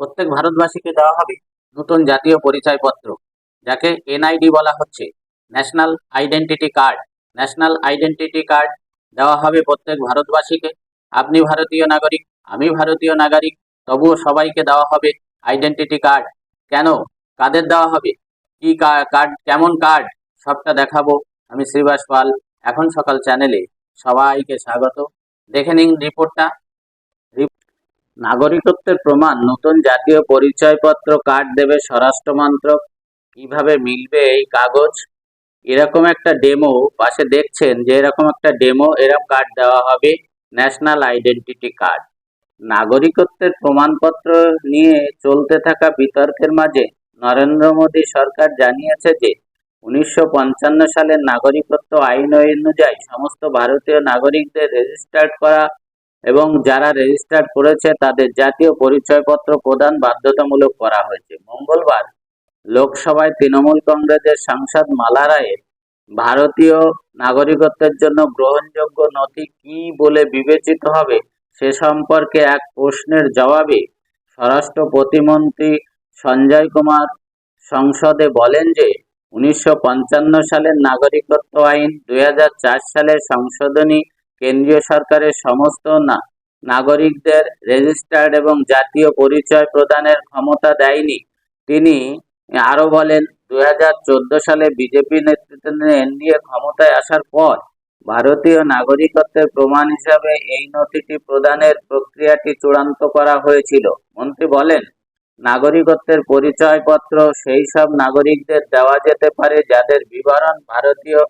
প্রত্যেক ভারতবাসীকে দেওয়া হবে নতুন জাতীয় পরিচয়পত্র, যাকে এনআইডি বলা হচ্ছে। National identity card, national identity card দেওয়া হবে প্রত্যেক ভারতবাসীকে। আপনি ভারতীয় নাগরিক, আমি ভারতীয় নাগরিক, তবুও সবাইকে দেওয়া হবে আইডেন্টিটি কার্ড। কেন? কাদের দেওয়া হবে? কি কার্ড, কেমন কার্ড? সবটা দেখাবো আমি শ্রীবাস পাল, এখন সকাল চ্যানেলে সবাইকে স্বাগত। দেখে নিন রিপোর্টটা। রিপ- নাগরিকত্বের প্রমাণ, নতুন জাতীয় পরিচয়পত্র, কার্ড দেবে স্বরাষ্ট্র মন্ত্রক কীভাবে মিলবে এই কাগজ? এরকম একটা ডেমো পাশে দেখছেন যে এরকম একটা ডেমো এরকম কার্ড দেওয়া হবে ন্যাশনাল আইডেন্টিটি কার্ড নাগরিকত্বের প্রমাণপত্র নিয়ে চলতে থাকা বিতর্কের মাঝে নরেন্দ্র মোদী সরকার জানিয়েছে যে, উনিশশো পঞ্চান্ন সালের নাগরিকত্ব আইন অনুযায়ী সমস্ত ভারতীয় নাগরিকদের রেজিস্টার্ড করা এবং যারা রেজিস্টার্ড করেছে, তাদের জাতীয় পরিচয়পত্র প্রদান বাধ্যতামূলক করা হয়েছে। মঙ্গলবার লোকসভায় তৃণমূল কংগ্রেসের সাংসদ মালা রায়ের ভারতীয় নাগরিকত্বের জন্য গ্রহণযোগ্য নথি কি বলে বিবেচিত হবে সে সম্পর্কে এক প্রশ্নের জবাবে স্বরাষ্ট্র প্রতিমন্ত্রী সঞ্জয় কুমার সংসদে বলেন যে, উনিশশো পঞ্চান্ন সালের নাগরিকত্ব আইন, দুই সালের সংশোধনী কেন্দ্রীয় সরকারের সমস্ত নাগরিকদের রেজিস্টার্ড এবং জাতীয় পরিচয় প্রদানের ক্ষমতা দেয়নি। তিনি আরও বলেন দুই হাজার চোদ্দ সালে বিজেপি নেতৃত্বাধীন এনডিএ ক্ষমতায় আসার পর ভারতীয় নাগরিকত্বের প্রমাণ হিসাবে এই নথিটি প্রদানের প্রক্রিয়াটি চূড়ান্ত করা হয়েছিল। মন্ত্রী বলেন, নাগরিকত্বের পরিচয়পত্র সেই সব নাগরিকদের দেওয়া যেতে পারে যাদের বিবরণ ভারতীয়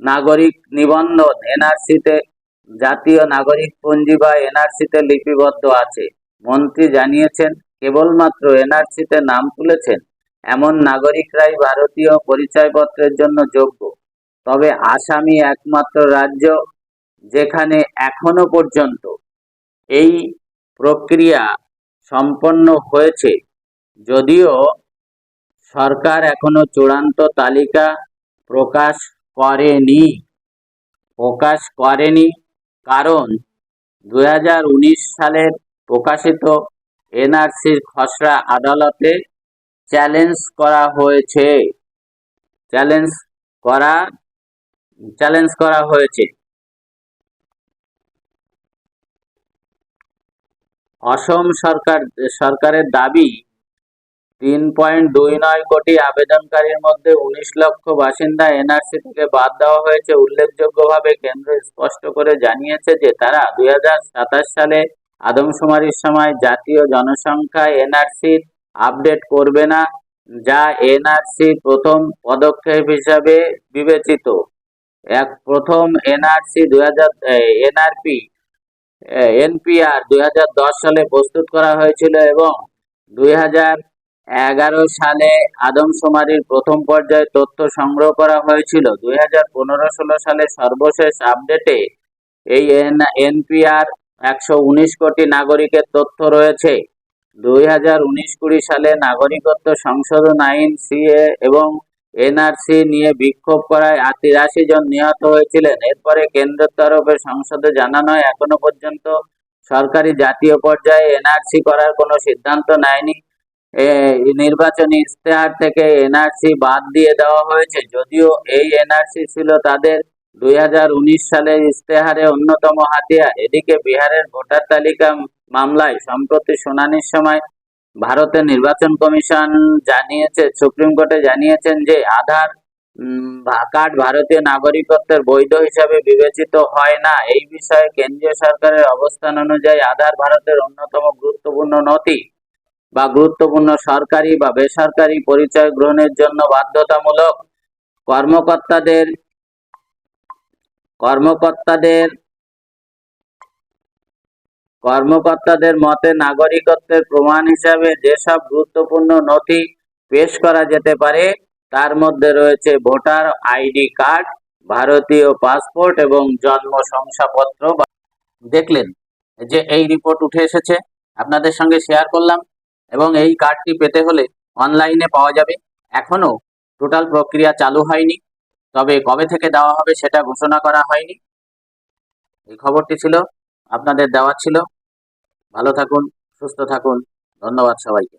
নাগরিক নিবন্ধন, এনআরসিতে জাতীয় নাগরিক পঞ্জি বা এনআরসিতে লিপিবদ্ধ আছে। মন্ত্রী জানিয়েছেন, কেবলমাত্র এনআরসিতে নাম তুলেছেন, এমন নাগরিকরাই ভারতীয় পরিচয়পত্রের জন্য যোগ্য। তবে আসামি একমাত্র রাজ্য যেখানে এখনও পর্যন্ত এই প্রক্রিয়া সম্পন্ন হয়েছে। যদিও সরকার এখনও চূড়ান্ত তালিকা প্রকাশ করেনি প্রকাশ করেনি। কারণ দু হাজার উনিশ সালের প্রকাশিত এনআরসির খসড়া আদালতে চ্যালেঞ্জ করা হয়েছে। চ্যালেঞ্জ করা চ্যালেঞ্জ করা হয়েছে। অসম সরকার, সরকারের দাবি তিন পয়েন্ট দুই নয় কোটি আবেদনকারীর মধ্যে উনিশ লক্ষ বাসিন্দা এনআরসি থেকে বাদ দেওয়া হয়েছে উল্লেখযোগ্যভাবে, কেন্দ্র স্পষ্ট করে জানিয়েছে যে তারা দুই হাজার সাতাশ সালে আদমশুমারির সময় জাতীয় জনসংখ্যা এনআরসির আপডেট করবে না, যা এনআরসি প্রথম পদক্ষেপ হিসাবে বিবেচিত। এক প্রথম এনআরসি দুই হাজার এনআরপি এনপিআর দুই হাজার দশ সালে প্রস্তুত করা হয়েছিল এবং দুই হাজার এগারো সালে আদমশুমারির প্রথম পর্যায়ে তথ্য সংগ্রহ করা হয়েছিল। দুই হাজার পনেরো ষোলো সালে সর্বশেষ আপডেটে এই এন, এনপিআর একশো উনিশ কোটি নাগরিকের তথ্য রয়েছে। দুই হাজার উনিশ কুড়ি সালে নাগরিকত্ব সংশোধন আইন সিএ এবং এনআরসি নিয়ে বিক্ষোভ করায় তিরাশি জন নিহত হয়েছিলেন। এরপরে কেন্দ্রের তরফে সংসদে জানানো হয়, এখনও পর্যন্ত সরকারি জাতীয় পর্যায়ে এনআরসি করার কোনো সিদ্ধান্ত নেয়নি। নির্বাচনী ইশতেহার থেকে এনআরসি বাদ দিয়ে দেওয়া হয়েছে। যদিও এই এনআরসি ছিল তাদের দুই হাজার উনিশ সালের ইশতেহারে অন্যতম হাতিয়ার। এদিকে বিহারের ভোটার তালিকা মামলায় সম্প্রতি শুনানির সময় ভারতের নির্বাচন কমিশন জানিয়েছে, সুপ্রিম কোর্টে জানিয়েছেন যে আধার কার্ড ভারতীয় নাগরিকত্বের বৈধ হিসাবে বিবেচিত হয় না। এই বিষয়ে কেন্দ্রীয় সরকারের অবস্থান অনুযায়ী আধার ভারতের অন্যতম গুরুত্বপূর্ণ নথি। বা গুরুত্বপূর্ণ সরকারি বা বেসরকারি পরিচয় গ্রহণের জন্য বাধ্যতামূলক কর্মকর্তাদের কর্মকর্তাদের কর্মকর্তাদের মতে নাগরিকত্বের প্রমাণ হিসাবে যেসব গুরুত্বপূর্ণ নথি পেশ করা যেতে পারে, তার মধ্যে রয়েছে ভোটার আইডি কার্ড, ভারতীয় পাসপোর্ট এবং জন্ম শংসাপত্র দেখলেন যে এই রিপোর্ট উঠে এসেছে। আপনাদের সঙ্গে শেয়ার করলাম। এবং এই কার্ডটি পেতে হলে অনলাইনে পাওয়া যাবে। এখনও টোটাল প্রক্রিয়া চালু হয়নি, তবে কবে থেকে দেওয়া হবে সেটা ঘোষণা করা হয়নি। এই খবরটি ছিল, আপনাদের দেওয়া ছিল। ভালো থাকুন, সুস্থ থাকুন, ধন্যবাদ সবাইকে।